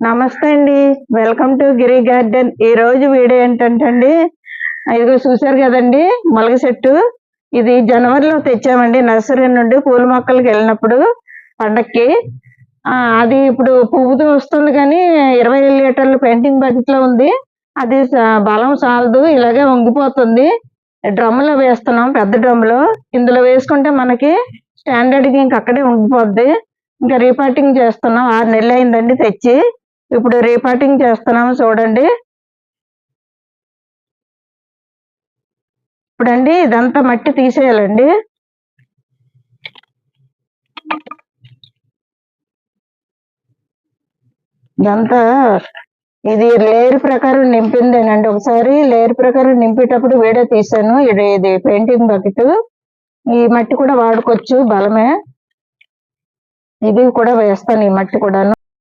నమస్తే అండి. Welcome to Giri garden ఈ రోజు వీడియో ఏంటంటే అండి ఇదిగో చూసారు కదండి మొలగ చెట్టు. ఇది జనవరిలో తెచ్చామండి. నర్సరీ నుండి పూల మొక్కలకి వెళ్ళినప్పుడు పండక్కి. అది ఇప్పుడు పువ్వుతో వస్తుంది కానీ ఇరవై లీటర్ల పెయింటింగ్ బకెట్లో ఉంది. అది బలం సాలదు ఇలాగే వంగిపోతుంది. డ్రమ్లో వేస్తున్నాం పెద్ద డ్రమ్లో ఇందులో వేసుకుంటే మనకి స్టాండర్డ్కి ఇంక అక్కడే ఉండిపోద్ది. ఇంకా రీపార్టింగ్ చేస్తున్నాం. ఆరు నెలలు అయిందండి తెచ్చి. ఇప్పుడు రీపాటింగ్ చేస్తున్నాము చూడండి. ఇప్పుడండి ఇదంతా మట్టి తీసేయాలండి. ఇదంతా ఇది లేయర్ ప్రకారం నింపిందేనండి. ఒకసారి లేయర్ ప్రకారం నింపేటప్పుడు వీడియో తీసాను. ఇది ఇది పెయింటింగ్ బకెట్. ఈ మట్టి కూడా వాడుకోవచ్చు బలమే. ఇది కూడా వేస్తాను ఈ మట్టి కూడాను.